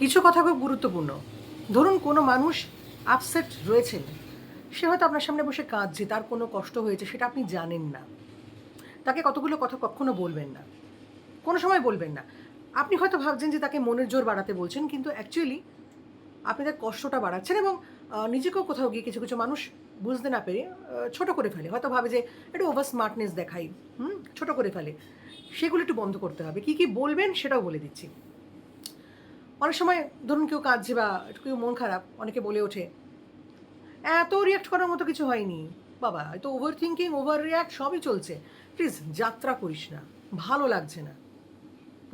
কিছু কথা খুব গুরুত্বপূর্ণ। ধরুন কোনো মানুষ আপসেট রয়েছেন, সে হয়তো আপনার সামনে বসে কাঁদছে, তার কোনো কষ্ট হয়েছে, সেটা আপনি জানেন না। তাকে কতগুলো কথা কখনো বলবেন না। কোনো সময় বলবেন না। আপনি হয়তো ভাবছেন যে তাকে মনের জোর বাড়াতে বলছেন, কিন্তু অ্যাকচুয়ালি আপনি তার কষ্টটা বাড়াচ্ছেন এবং নিজেকেও কোথাও গিয়ে কিছু কিছু মানুষ বুঝতে না পেরে ছোট করে ফেলে। হয়তো ভাবে যে একটু ওভার স্মার্টনেস দেখাই, হুম, ছোট করে ফেলে। সেগুলো একটু বন্ধ করতে হবে। কী কী বলবেন সেটাও বলে দিচ্ছি। অনেক সময় ধরুন কেউ কাঁদছে বা একটু কেউ মন খারাপ, অনেকে বলে ওঠে, এত রিয়াক্ট করার মতো কিছু হয়নি। বাবা তো ওভার থিঙ্কিং ওভার রিয়াক্ট সবই চলছে। প্লিজ যাত্রা করিস না, ভালো লাগছে না।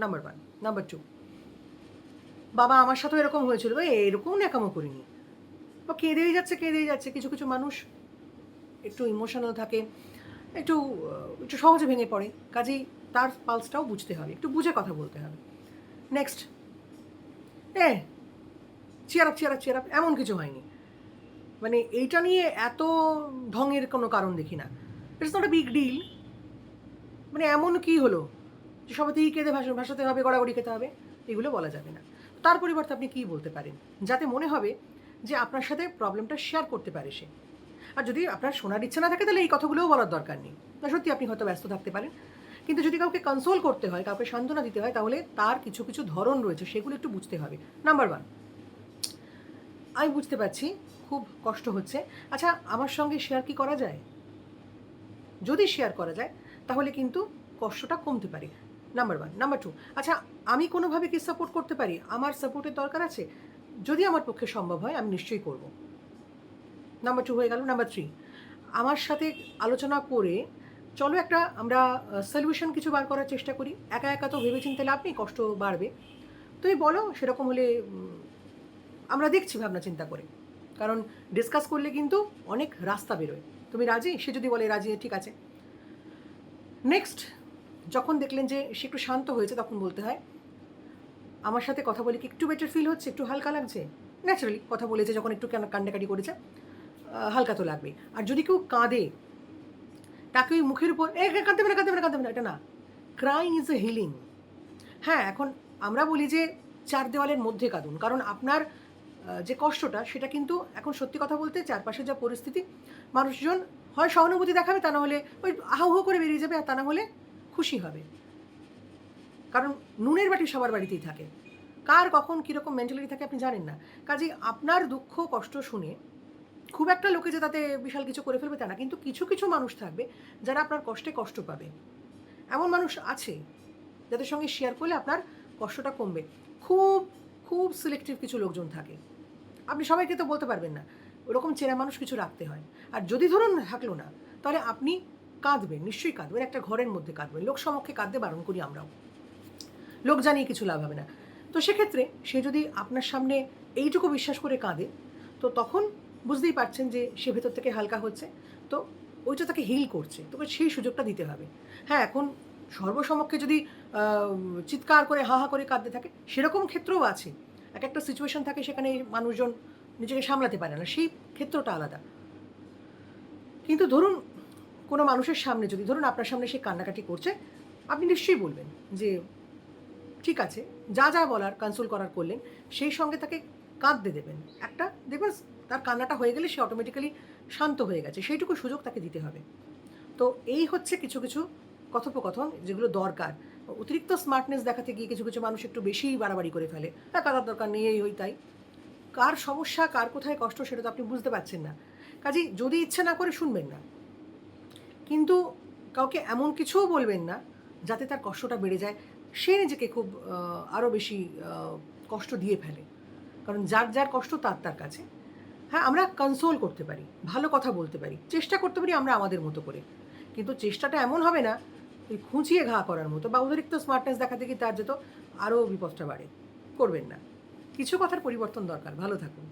নাম্বার ওয়ান নাম্বার টু বাবা, আমার সাথেও এরকম হয়েছিল। এরকম ন্যাকামো করিনি। বা কেঁদেই যাচ্ছে কেঁদেই যাচ্ছে। কিছু কিছু মানুষ একটু ইমোশনাল থাকে, একটু একটু সহজে ভেঙে পড়ে। কাজেই তার পালসটাও বুঝতে হবে, একটু বুঝে কথা বলতে হবে। নেক্সট এ cheer up cheer up cheer up এমন কিছু হয়নি। মানে এইটা নিয়ে এত ঢঙের কোনো কারণ দেখি না। It's not a big deal মানে এমন কি হলো? যে সবাতেই কেঁদে ভাষা ভাষাতে হবে, গড়াগড়ি খেতে হবে, এগুলো বলা যাবে না। তার পরিবর্তে আপনি কী বলতে পারেন? যাতে মনে হবে যে আপনার সাথে প্রবলেমটা শেয়ার করতে পারে সে। আর যদি আপনার শোনার ইচ্ছা না থাকে, তাহলে এই কথাগুলোও বলার দরকার নেই। সত্যি আপনি হয়তো ব্যস্ত থাকতে পারেন। কিন্তু যদি কাউকে কনসোল করতে হয়, কাউকে সান্ত্বনা দিতে হয়, তাহলে তার কিছু কিছু ধরন রয়েছে, সেগুলো একটু বুঝতে হবে। নাম্বার ওয়ান আমি বুঝতে পারছি, খুব কষ্ট হচ্ছে। আচ্ছা আমার সঙ্গে শেয়ার কি করা যায়? যদি শেয়ার করা যায়, তাহলে কিন্তু কষ্টটা কমতে পারে। নাম্বার ওয়ান নাম্বার টু আচ্ছা আমি কোনোভাবে কি সাপোর্ট করতে পারি? আমার সাপোর্টের দরকার আছে? যদি আমার পক্ষে সম্ভব হয়, আমি নিশ্চয়ই করব। নাম্বার টু হয়ে গেল। নাম্বার থ্রি আমার সাথে আলোচনা করে চলো একটা আমরা সলিউশন কিছু বার করার চেষ্টা করি। একা একা তো ভেবেচিন্তে লাভ নেই, কষ্ট বাড়বে। তুমি বলো, সেরকম হলে আমরা দেখছি ভাবনা চিন্তা করে। কারণ ডিসকাস করলে কিন্তু অনেক রাস্তা বেরোয়। তুমি রাজি? সে যদি বলে রাজি, ঠিক আছে। নেক্সট যখন দেখলেন যে সে একটু শান্ত হয়েছে, তখন বলতে হয়, আমার সাথে কথা বলে কি একটু বেটার ফিল হচ্ছে? একটু হালকা লাগছে? ন্যাচারালি কথা বলেছে যখন একটু কেন কান্ডাকাটি করেছে হালকা তো লাগবে আর যদি কেউ কাঁদে তাকে ওই মুখের উপর কাঁদতে না কাঁদতে না কাঁদতে না, এটা না। ক্রাইং ইজ এ হিলিং হ্যাঁ এখন আমরা বলি যে চার দেওয়ালের মধ্যে কাঁদুন। কারণ আপনার যে কষ্টটা, সেটা কিন্তু এখন সত্যি কথা বলতে চারপাশে যা পরিস্থিতি, মানুষজন হয় সহানুভূতি দেখাবে, তা না হলে ওই হাউ করে বেরিয়ে যাবে, আর তা না হলে খুশি হবে। কারণ নুনের বাটি সবার বাড়িতেই থাকে। কার কখন কীরকম মেন্টালিটি থাকে আপনি জানেন না। কাজেই আপনার দুঃখ, কষ্ট শুনে খুব একটা লোকে যে তাতে বিশাল কিছু করে ফেলবে তা না। কিন্তু কিছু কিছু মানুষ থাকবে যারা আপনার কষ্টে কষ্ট পাবে। এমন মানুষ আছে যাদের সঙ্গে শেয়ার করলে আপনার কষ্টটা কমবে। খুব খুব সিলেক্টিভ কিছু লোকজন থাকে। আপনি সবাইকে তো বলতে পারবেন না, ওরকম চেনা মানুষ কিছু রাখতে হয়। আর যদি ধরুন থাকল না, তাহলে আপনি কাঁদবেন, নিশ্চয়ই কাঁদবেন। একটা ঘরের মধ্যে কাঁদবেন। লোক সমক্ষে কাঁদতে বারণ করি আমরাও। লোক জানিয়ে কিছু লাভ হবে না। তো সেক্ষেত্রে সে যদি আপনার সামনে এইটুকু বিশ্বাস করে কাঁদে, তো তখন বুঝতেই পারছেন যে সে ভেতর থেকে হালকা হচ্ছে। তো ওইটা তাকে হিল করছে। তোকে সেই সুযোগটা দিতে হবে। হ্যাঁ এখন সর্বসমক্ষে যদি চিৎকার করে হা হা করে কাঁদতে থাকে, সেরকম ক্ষেত্রেও আছে। এক একটা সিচুয়েশন থাকে সেখানে মানুষজন নিজেকে সামলাতে পারে না। সেই ক্ষেত্রটা আলাদা। কিন্তু ধরুন, কোনো মানুষের সামনে যদি, ধরুন আপনার সামনে সে কান্নাকাটি করছে, আপনি নিশ্চয়ই বলবেন যে, ঠিক আছে, যা যা বলার কনসোল করার করলেন, সেই সঙ্গে তাকে কাঁদতে দেবেন। একটা, দেখবেন তার কান্নাটা হয়ে গেলে সে অটোমেটিক্যালি শান্ত হয়ে গেছে। সেইটুকু সুযোগ তাকে দিতে হবে। তো এই হচ্ছে কিছু কিছু কথোপকথন যেগুলো দরকার। অতিরিক্ত স্মার্টনেস দেখাতে গিয়ে কিছু কিছু মানুষ একটু বেশিই বাড়াবাড়ি করে ফেলে। হ্যাঁ কাদার দরকার নেই, এই ওই তাই। কার সমস্যা, কার কোথায় কষ্ট সেটা তো আপনি বুঝতে পারছেন না। কাজেই যদি ইচ্ছে না করে শুনবেন না, কিন্তু কাউকে এমন কিছুও বলবেন না যাতে তার কষ্টটা বেড়ে যায়। সে নিজেকে খুব আরও বেশি কষ্ট দিয়ে ফেলে। কারণ যার যার কষ্ট তার তার কাছে। হ্যাঁ আমরা কনসোল করতে পারি, ভালো কথা বলতে পারি, চেষ্টা করতে পারি আমরা আমাদের মতো করে। কিন্তু চেষ্টাটা এমন হবে না, ওই খুঁচিয়ে ঘা করার মতো বা অতিরিক্ত স্মার্টনেস দেখাতে গিয়ে তার যেত আরও বিপদটা বাড়ে, করবেন না। কিছু কথার পরিবর্তন দরকার, ভালো থাকুন।